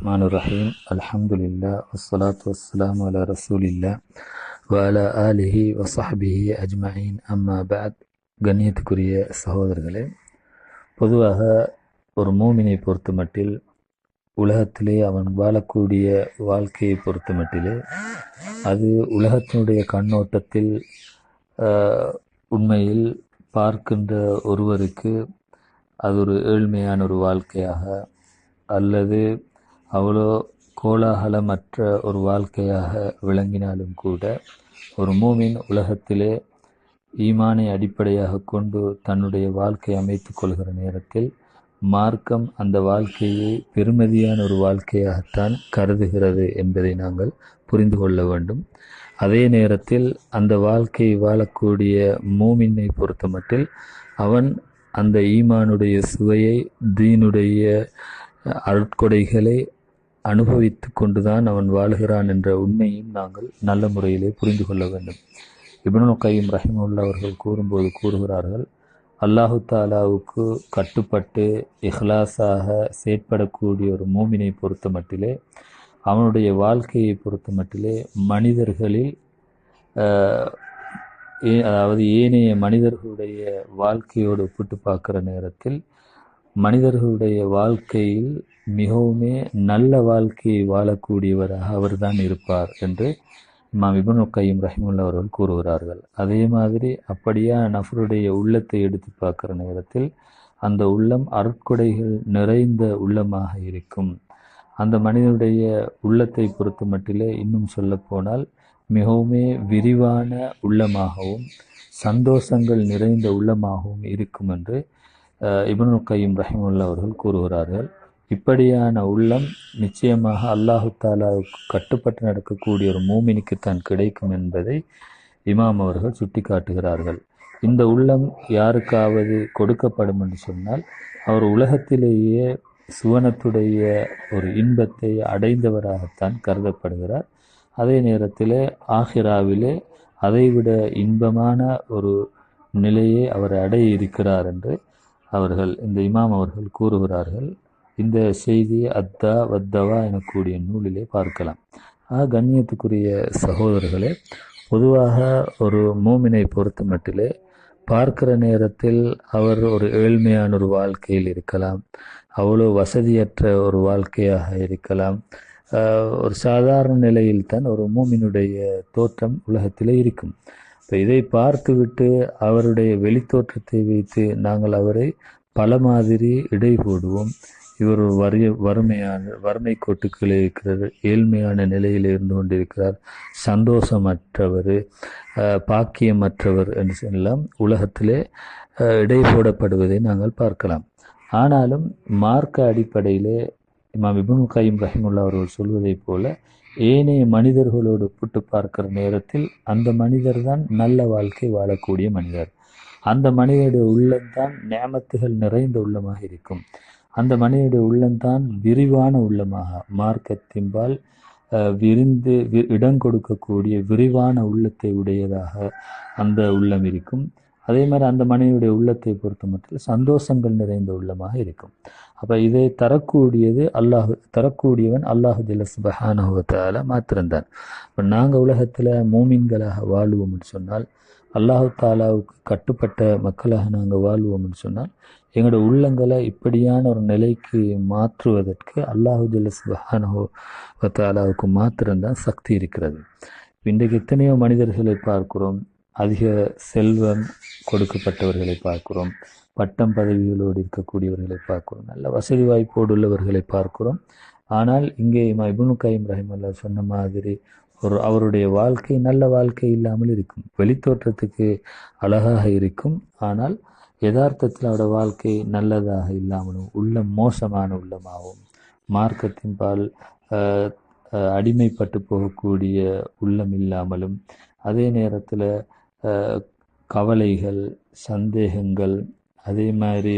الرحمن الرحيم الحمد لله والصلاة والسلام على رسول الله وعلى آله وصحبه أجمعين أما بعد கண்ணியத்துக்குரிய சகோதரர்களே பொதுவாக ஒரு மூமினை பொறுத்த மட்டில் உலகத்திலே அவன் வாழக்கூடிய வாழ்க்கையை பொறுத்த மட்டிலே அது உலகத்தினுடைய கண்ணோட்டத்தில் ஆஹ், உண்மையில் பார்க்கின்ற ஒருவருக்கு அது ஒரு ஏழ்மையான ஒரு வாழ்க்கையாக அல்லது அவ்வளோ கோலாகலமற்ற ஒரு வாழ்க்கையாக விளங்கினாலும் கூட ஒரு மூமின் உலகத்திலே ஈமானை அடிப்படையாக கொண்டு தன்னுடைய வாழ்க்கை அமைத்து கொள்கிற நேரத்தில் மார்க்கம் அந்த வாழ்க்கையை பெருமதியான ஒரு வாழ்க்கையாகத்தான் கருதுகிறது என்பதை நாங்கள் புரிந்து கொள்ள வேண்டும். அதே நேரத்தில் அந்த வாழ்க்கையை வாழக்கூடிய மூமினை பொறுத்தமட்டில் அவன் அந்த ஈமானுடைய சுவையை தீனுடைய அருட்கொடைகளை அனுபவித்து கொண்டுதான் அவன் வாழுகிறான் என்ற உண்மையும் நாங்கள் நல்ல முறையிலே புரிந்து கொள்ள வேண்டும். இப்னு கையும் ரஹிமுல்லா அவர்கள் கூறும்போது கூறுகிறார்கள் அல்லாஹு தாலாவுக்கு கட்டுப்பட்டு இஹ்லாஸாக செயற்படக்கூடிய ஒரு மூமினை பொறுத்த மட்டிலே அவனுடைய வாழ்க்கையை பொறுத்த மட்டிலே மனிதர்களில் அதாவது ஏனைய மனிதர்களுடைய வாழ்க்கையோடு ஒப்பிட்டு பார்க்குற நேரத்தில் மனிதர்களுடைய வாழ்க்கையில் மிகவுமே நல்ல வாழ்க்கையை வாழக்கூடியவராக அவர்தான் இருப்பார் என்று இமாம் இப்னு கையும் ரஹிமுல்லா அவர்கள் கூறுகிறார்கள். அதே மாதிரி அப்படியா நஃபருடைய உள்ளத்தை எடுத்து பார்க்குற நேரத்தில் அந்த உள்ளம் அருட்கொடைகள் நிறைந்த உள்ளமாக இருக்கும். அந்த மனிதனுடைய உள்ளத்தை பொறுத்த மட்டிலே இன்னும் சொல்லப்போனால் மிகவுமே விரிவான உள்ளமாகவும் சந்தோஷங்கள் நிறைந்த உள்ளமாகவும் இருக்கும் என்று இபனு கையும் ரஹிமுல்லா அவர்கள் கூறுகிறார்கள். இப்படியான உள்ளம் நிச்சயமாக அல்லாஹு தாலாவுக்கு கட்டுப்பட்டு நடக்கக்கூடிய ஒரு மூமினிக்குத்தான் கிடைக்கும் என்பதை இமாம் அவர்கள் சுட்டிக்காட்டுகிறார்கள். இந்த உள்ளம் யாருக்காவது கொடுக்கப்படும் என்று சொன்னால் அவர் உலகத்திலேயே சுவனத்துடைய ஒரு இன்பத்தை அடைந்தவராகத்தான் கருதப்படுகிறார். அதே நேரத்தில் ஆஹிராவிலே அதைவிட இன்பமான ஒரு நிலையை அவர் அடைய இருக்கிறார் என்று அவர்கள் இந்த இமாம் அவர்கள் கூறுகிறார்கள். இந்த செய்தியை அத்தா வத்தவா எனக்கூடிய நூலிலே பார்க்கலாம். ஆ கண்ணியத்துக்குரிய சகோதரர்களே பொதுவாக ஒரு மூமினை பொறுத்த மட்டிலே பார்க்கிற நேரத்தில் அவர் ஒரு ஏழ்மையான ஒரு வாழ்க்கையில் இருக்கலாம். அவ்வளோ வசதியற்ற ஒரு வாழ்க்கையாக இருக்கலாம். ஒரு சாதாரண நிலையில் தான் ஒரு மூமினுடைய தோற்றம் உலகத்திலே இருக்கும். இப்போ இதை பார்த்துவிட்டு அவருடைய வெளித்தோற்றத்தை வைத்து நாங்கள் அவரை பல மாதிரி இடை போடுவோம். இவர் வறிய வறுமையான வறுமை கோட்டுக்களே இருக்கிறார் ஏழ்மையான நிலையில் இருந்து கொண்டிருக்கிறார். சந்தோஷமற்றவர் பாக்கியமற்றவர் என்று சொல்லலாம். உலகத்திலே இடை போடப்படுவதை நாங்கள் பார்க்கலாம். ஆனாலும் மார்க்க அடிப்படையிலே இமாம் இபுன் கைம் ரஹிமுல்லா அவர்கள் சொல்வதைப் போல ஏனைய மனிதர்களோடு ஒப்பிட்டு பார்க்கிற நேரத்தில் அந்த மனிதர் தான் நல்ல வாழ்க்கை வாழக்கூடிய மனிதர். அந்த மனிதனுடைய உள்ளம்தான் நேமத்துகள் நிறைந்த உள்ளமாக இருக்கும். அந்த மனிதனுடைய உள்ளம்தான் விரிவான உள்ளமாக மார்க்கத்தின்பால் விரிந்து வி- இடம் கொடுக்கக்கூடிய விரிவான உள்ளத்தை உடையதாக அந்த உள்ளம் இருக்கும். அதே மாதிரி அந்த மனைவியுடைய உள்ளத்தை பொறுத்த மட்டும் சந்தோஷங்கள் நிறைந்த உள்ளமாக இருக்கும். அப்போ இதை தரக்கூடியது அல்லாஹு தரக்கூடியவன் அல்லாஹு ஜல்ல சுபஹானுவத்தால மாத்திரம்தான். இப்போ நாங்கள் உலகத்தில் மூமின்களாக வாழ்வோம்னு சொன்னால் அல்லாஹு தாலாவுக்கு கட்டுப்பட்ட மக்களாக நாங்கள் வாழ்வோம்னு சொன்னால் எங்களோட உள்ளங்களை இப்படியான ஒரு நிலைக்கு மாற்றுவதற்கு அல்லாஹு ஜல்ல சுபஹானுவத்தாலாவுக்கு மாத்திரம்தான் சக்தி இருக்கிறது. இன்றைக்கு எத்தனையோ மனிதர்களை பார்க்கிறோம். அதிக செல்வம் கொடுக்கப்பட்டவர்களை பார்க்கிறோம். பட்டம் பதவிகளோடு இருக்கக்கூடியவர்களை பார்க்கிறோம். நல்ல வசதி வாய்ப்போடு உள்ளவர்களை பார்க்கிறோம். ஆனால் இங்கே இமா இப்னு கைம் ரஹிமல்லா சொன்ன மாதிரி ஒரு அவருடைய வாழ்க்கை நல்ல வாழ்க்கை இல்லாமல் இருக்கும். வெளித்தோற்றத்துக்கு அழகாக இருக்கும். ஆனால் யதார்த்தத்தில் அவட வாழ்க்கை நல்லதாக இல்லாமலும் உள்ளம் மோசமான உள்ளமாகவும் மார்க்கத்தின் பால் அடிமைப்பட்டு போகக்கூடிய உள்ளம் இல்லாமலும் அதே நேரத்தில் கவலைகள் சந்தேகங்கள் அதே மாதிரி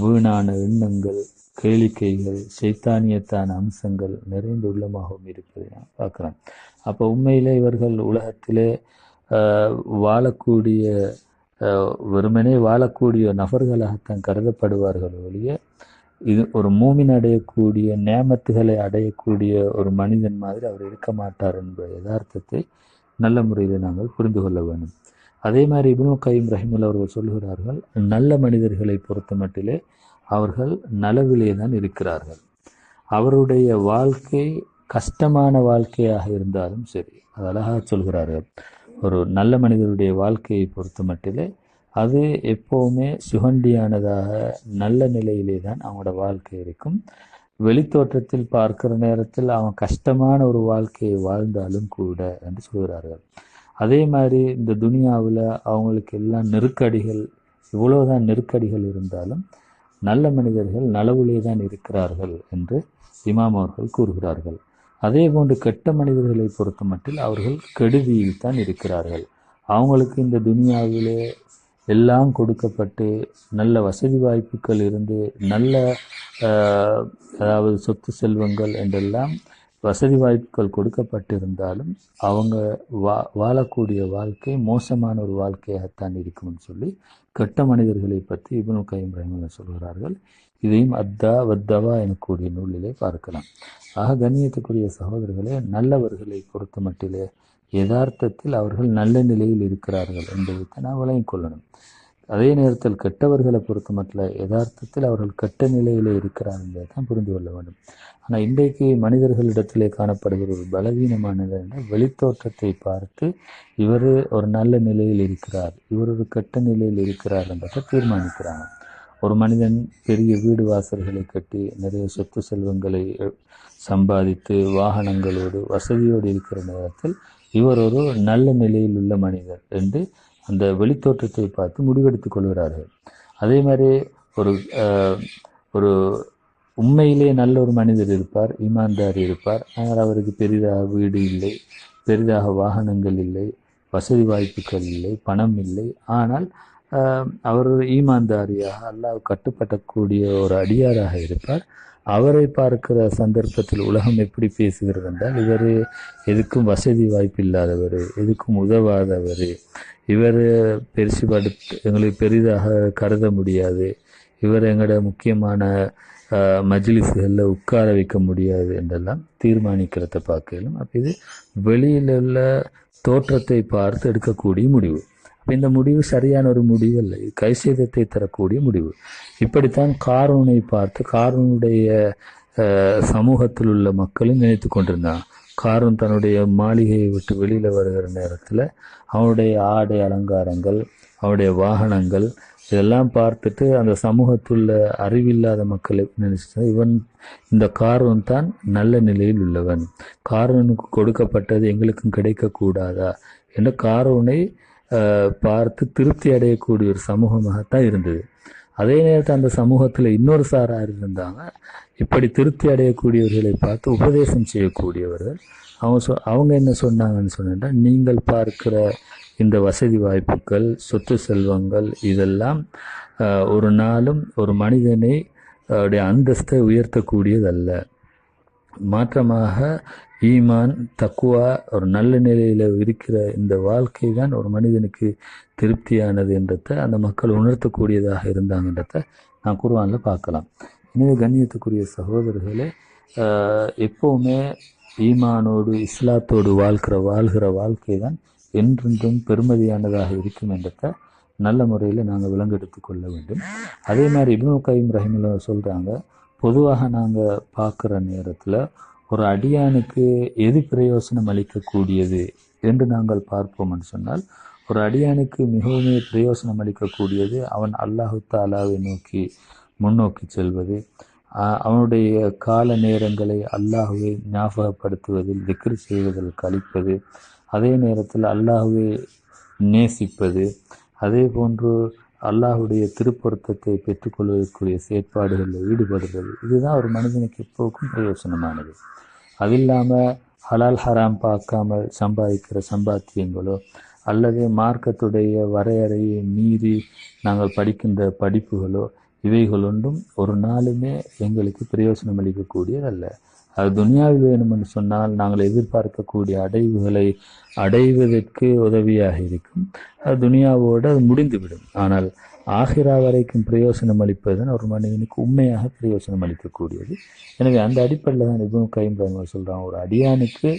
வீணான எண்ணங்கள் கேளிக்கைகள் சைத்தானியத்தான அம்சங்கள் நிறைந்த உள்ளமாகவும் இருப்பதை நான் பார்க்குறேன். அப்போ உண்மையிலே இவர்கள் உலகத்திலே வாழக்கூடிய வெறுமனே வாழக்கூடிய நபர்களாகத்தான் கருதப்படுவார்கள் ஒழிய இது ஒரு மூமின் அடையக்கூடிய நேமத்துகளை அடையக்கூடிய ஒரு மனிதன் மாதிரி அவர் இருக்க மாட்டார் என்ற யதார்த்தத்தை நல்ல முறையில் நாங்கள் புரிந்து கொள்ள வேண்டும். அதே மாதிரி இப்னு கைம் ரஹிமுல் அவர்கள் சொல்லுகிறார்கள் நல்ல மனிதர்களை பொறுத்த மட்டிலே அவர்கள் நலவிலே தான் இருக்கிறார்கள். அவருடைய வாழ்க்கை கஷ்டமான வாழ்க்கையாக இருந்தாலும் சரி அது அழகாக சொல்கிறார்கள். ஒரு நல்ல மனிதருடைய வாழ்க்கையை பொறுத்த மட்டிலே அது எப்போவுமே சுகண்டியானதாக நல்ல நிலையிலே தான் அவனோட வாழ்க்கை இருக்கும். வெளித்தோற்றத்தில் பார்க்கிற நேரத்தில் அவன் கஷ்டமான ஒரு வாழ்க்கையை வாழ்ந்தாலும் கூட என்று சொல்கிறார்கள். அதே மாதிரி இந்த துனியாவில் அவங்களுக்கு எல்லாம் நெருக்கடிகள் இவ்வளோதான் நெருக்கடிகள் இருந்தாலும் நல்ல மனிதர்கள் நலவுலே தான் இருக்கிறார்கள் என்று இமாம் அவர்கள் கூறுகிறார்கள். அதே போன்று கெட்ட மனிதர்களை பொறுத்த மட்டில் அவர்கள் கெடுதியில் தான் இருக்கிறார்கள். அவங்களுக்கு இந்த துனியாவிலே எல்லாம் கொடுக்கப்பட்டு நல்ல வசதி வாய்ப்புகள் இருந்து நல்ல அதாவது சொத்து செல்வங்கள் என்றெல்லாம் வசதி வாய்ப்புகள் கொடுக்கப்பட்டிருந்தாலும் அவங்க வா வாழக்கூடிய வாழ்க்கை மோசமான ஒரு வாழ்க்கையாகத்தான் இருக்கும்னு சொல்லி கெட்ட மனிதர்களை பற்றி இப்னு கைம் ரஹிமல்லா சொல்கிறார்கள் இதையும் அத்தா வத்தவா எனக்கூடிய நூலிலே பார்க்கலாம். ஆக கண்ணியத்துக்குரிய சகோதரர்களே நல்லவர்களை பொறுத்த மட்டிலே யதார்த்தத்தில் அவர்கள் நல்ல நிலையில் இருக்கிறார்கள் என்பதை நாம் விளங்கிக் கொள்ளணும். அதே நேரத்தில் கெட்டவர்களை பொறுத்த மட்டும் யதார்த்தத்தில் அவர்கள் கெட்ட நிலையிலே இருக்கிறார்கள் என்பதை தான் புரிந்து கொள்ள வேண்டும். ஆனால் இன்றைக்கு மனிதர்களிடத்திலே காணப்படுகிற ஒரு பலவீனமானது வெளித்தோற்றத்தை பார்த்து இவர் ஒரு நல்ல நிலையில் இருக்கிறார் இவர் ஒரு கெட்ட நிலையில் இருக்கிறார் என்பதை தீர்மானிக்கிறாங்க. ஒரு மனிதன் பெரிய வீடு வாசல்களை கட்டி நிறைய சொத்து செல்வங்களை சம்பாதித்து வாகனங்களோடு வசதியோடு இருக்கிற நேரத்தில் இவர் ஒரு நல்ல நிலையில் உள்ள மனிதர் என்று அந்த வெளித்தோற்றத்தை பார்த்து முடிவெடுத்துக் கொள்கிறார்கள். அதே மாதிரி ஒரு ஒரு உண்மையிலே நல்ல ஒரு மனிதர் இருப்பார் ஈமான்தார் இருப்பார். ஆனால் அவருக்கு பெரிதாக வீடு இல்லை பெரிதாக வாகனங்கள் இல்லை வசதி வாய்ப்புகள் இல்லை பணம் இல்லை. ஆனால் அவர் ஈமான்தாரியாக அல்லாஹ் கட்டுப்படக்கூடிய ஒரு அடியாராக இருப்பார். அவரை பார்க்கிற சந்தர்ப்பத்தில் உலகம் எப்படி பேசுகிறது என்றால் இவர் எதுக்கும் வசதி வாய்ப்பு இல்லாதவர் எதுக்கும் உதவாதவர் இவர் பெருசு படுத்து எங்களுக்கு பெரிதாக கருத முடியாது இவர் எங்களோட முக்கியமான மஜ்லிஸ்களில் உட்கார வைக்க முடியாது என்றெல்லாம் தீர்மானிக்கிறத பார்க்கலாம் அப்போ இது வெளியில் உள்ள தோற்றத்தை பார்த்து எடுக்கக்கூடிய முடிவு. இந்த முடிவு சரியான ஒரு முடிவு அல்ல. இது கைசேதத்தை தரக்கூடிய முடிவு. இப்படித்தான் காரூனை பார்த்து காரூனுடைய சமூகத்தில் உள்ள மக்களும் நினைத்து கொண்டிருந்தான். காரூன் தன்னுடைய மாளிகையை விட்டு வெளியில் வருகிற நேரத்தில் அவனுடைய ஆடை அலங்காரங்கள் அவனுடைய வாகனங்கள் இதெல்லாம் பார்த்துட்டு அந்த சமூகத்துள்ள அறிவில்லாத மக்களை நினைச்சு இவன் இந்த காரூன் தான் நல்ல நிலையில் உள்ளவன். காரூனுக்கு கொடுக்கப்பட்டது எங்களுக்கும் கிடைக்கக்கூடாதா? என்று காரூனை பார்த்து திருப்தி அடையக்கூடிய ஒரு சமூகமாகத்தான் இருந்தது. அதே நேரத்தில் அந்த சமூகத்தில் இன்னொரு சாரார் இருந்தாங்க. இப்படி திருப்தி அடையக்கூடியவர்களை பார்த்து உபதேசம் செய்யக்கூடியவர்கள். அவங்க சொ அவங்க என்ன சொன்னாங்கன்னு சொன்னால் நீங்கள் பார்க்கிற இந்த வசதி வாய்ப்புகள் சொத்து செல்வங்கள் இதெல்லாம் ஒரு நாளும் ஒரு மனிதனை அவருடைய அந்தஸ்தை உயர்த்தக்கூடியதல்ல. மாற்றமாக ஈமான் தக்குவா ஒரு நல்ல நிலையில் இருக்கிற இந்த வாழ்க்கை தான் ஒரு மனிதனுக்கு திருப்தியானது என்றதை அந்த மக்கள் உணர்த்தக்கூடியதாக இருந்தாங்கன்றத நான் குர்ஆனில் பார்க்கலாம். எனவே கண்ணியத்துக்குரிய சகோதரர்களே எப்போவுமே ஈமானோடு இஸ்லாத்தோடு வாழ்கிற வாழ்கிற வாழ்க்கை தான் என்றென்றும் பெருமதியானதாக இருக்கும் என்றதை நல்ல முறையில் நாங்கள் விலங்கெடுத்து கொள்ள வேண்டும். அதே மாதிரி இப்னு கைம் ரஹிமில் சொல்கிறாங்க பொதுவாக நாங்கள் பார்க்குற நேரத்தில் ஒரு அடியானுக்கு எது பிரயோசனம் அளிக்கக்கூடியது என்று நாங்கள் பார்ப்போம் என்று சொன்னால் ஒரு அடியானுக்கு மிகவும் பிரயோசனம் அளிக்கக்கூடியது அவன் அல்லாஹு தாலாவை நோக்கி முன்னோக்கி செல்வது. அவனுடைய கால நேரங்களை அல்லாஹுவை ஞாபகப்படுத்துவதில் திக்ரு செய்வதில் கழிப்பது. அதே நேரத்தில் அல்லாஹுவை நேசிப்பது. அதே போன்று அல்லாஹுடைய திருப்பொருத்தத்தை பெற்றுக்கொள்வதற்குரிய செயற்பாடுகளில் ஈடுபடுதல் இதுதான் ஒரு மனிதனுக்கு எப்போவுக்கும் பிரயோசனமானது. அது இல்லாமல் ஹலால் ஹராம் பார்க்காமல் சம்பாதிக்கிற சம்பாத்தியங்களோ அல்லது மார்க்கத்துடைய வரையறையை மீறி நாங்கள் படிக்கின்ற படிப்புகளோ இவைகள் ஒன்றும் ஒரு நாளுமே எங்களுக்கு பிரயோசனம் அளிக்கக்கூடியதல்ல. அது துனியாவில் வேணும் என்று சொன்னால் நாங்கள் எதிர்பார்க்கக்கூடிய அடைவுகளை அடைவதற்கு உதவியாக இருக்கும். அது துனியாவோடு அது முடிந்துவிடும். ஆனால் ஆகிரா வரைக்கும் பிரயோசனம் அளிப்பதுதான் ஒரு மனிதனுக்கு உண்மையாக பிரயோசனம் அளிக்கக்கூடியது. எனவே அந்த அடிப்படையில் தான் இதுவும் கைம் சொல்கிறான் ஒரு அடியானுக்கு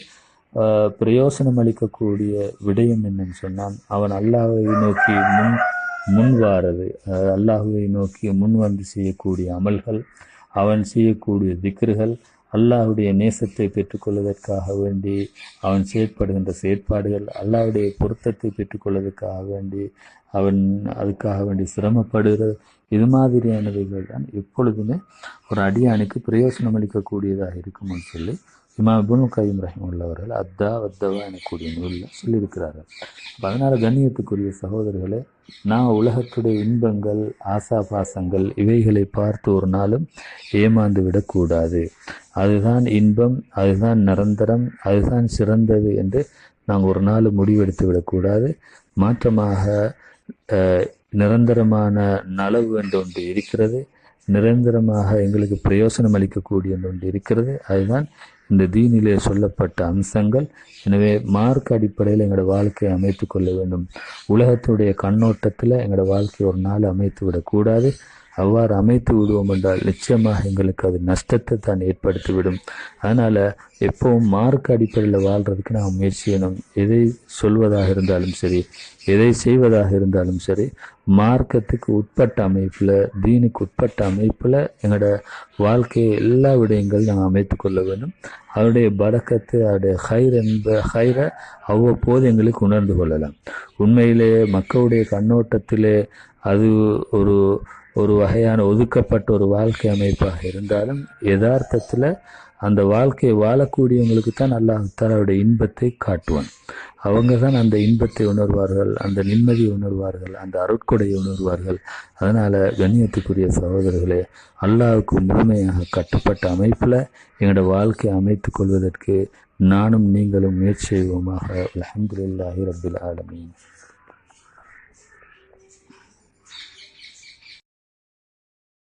பிரயோசனம் அளிக்கக்கூடிய விடயம் என்னன்னு சொன்னால் அவன் அல்லாஹ்வை நோக்கி முன் முன் வாரது அல்லாஹுவை நோக்கி முன் வந்து செய்யக்கூடிய அமல்கள் அவன் செய்யக்கூடிய திக்ருகள் அல்லாஹுடைய நேசத்தை பெற்றுக்கொள்வதற்காக வேண்டி அவன் செயற்படுகின்ற செயற்பாடுகள் அல்லாஹுடைய பொருத்தத்தை பெற்றுக்கொள்வதற்காக வேண்டி அவன் அதுக்காக வேண்டி சிரமப்படுகிறது. இது மாதிரியானவைகள் தான் எப்பொழுதுமே ஒரு அடியானுக்கு பிரயோசனம் அளிக்கக்கூடியதாக இருக்கும்னு சொல்லி இமாம் இப்னு கைம் ரஹிமுல்லா உள்ளவர்கள் அத்தா வத்தவா எனக்கூடிய நூலில் சொல்லியிருக்கிறார்கள். அதனால் கண்ணியத்துக்குரிய சகோதரர்களே நான் உலகத்துடைய இன்பங்கள் ஆசா பாசங்கள் இவைகளை பார்த்து ஒரு நாளும் ஏமாந்து விடக்கூடாது. அதுதான் இன்பம் அதுதான் நிரந்தரம் அதுதான் சிறந்தது என்று நாங்கள் ஒரு நாள் முடிவெடுத்து விடக்கூடாது. மாற்றமாக நிரந்தரமான நலவு என்று ஒன்று இருக்கிறது. நிரந்தரமாக எங்களுக்கு பிரயோசனம் அளிக்கக்கூடிய ஒன்று இருக்கிறது. அதுதான் இந்த தீனிலே சொல்லப்பட்ட அம்சங்கள். எனவே மார்க் அடிப்படையில் எங்களோட வாழ்க்கையை அமைத்து கொள்ள வேண்டும். உலகத்துடைய கண்ணோட்டத்தில் எங்களோட வாழ்க்கையை ஒரு நாள் அமைத்து விடக்கூடாது அவ்வாறு அமைத்து விடுவோம் என்றால் நிச்சயமாக எங்களுக்கு அது நஷ்டத்தை தான் ஏற்படுத்திவிடும். அதனால் எப்பவும் மார்க் அடிப்படையில் வாழ்கிறதுக்கு நாம் முயற்சி செய்யணும். எதை சொல்வதாக இருந்தாலும் சரி எதை செய்வதாக இருந்தாலும் சரி மார்க்கத்துக்கு உட்பட்ட அமைப்பில் தீனுக்கு உட்பட்ட அமைப்பில் எங்களோட வாழ்க்கையை எல்லா விடயங்களும் நாங்கள் அமைத்து கொள்ள வேண்டும். அவருடைய பறக்கத்து அவருடைய ஹைர் என்ப ஹைரை அவ்வப்போது எங்களுக்கு உணர்ந்து கொள்ளலாம். உண்மையிலேயே மக்களுடைய கண்ணோட்டத்திலே அது ஒரு ஒரு வகையான ஒதுக்கப்பட்ட ஒரு வாழ்க்கை அமைப்பாக இருந்தாலும் யதார்த்தத்தில் அந்த வாழ்க்கையை வாழக்கூடியவங்களுக்கு தான் அல்லாஹ் தன்னுடைய இன்பத்தை காட்டுவான். அவங்க தான் அந்த இன்பத்தை உணர்வார்கள் அந்த நிம்மதியை உணர்வார்கள் அந்த அருட்கொடையை உணர்வார்கள். அதனால் கண்ணியத்துக்குரிய சகோதரர்களே அல்லாவுக்கு முழுமையாக கட்டுப்பட்ட அமைப்பில் எங்களோட வாழ்க்கையை அமைத்து கொள்வதற்கு நானும் நீங்களும் முயற்சி செய்வோமாக. அலமதுல்லாஹி ரபுல் ஆலமீன்.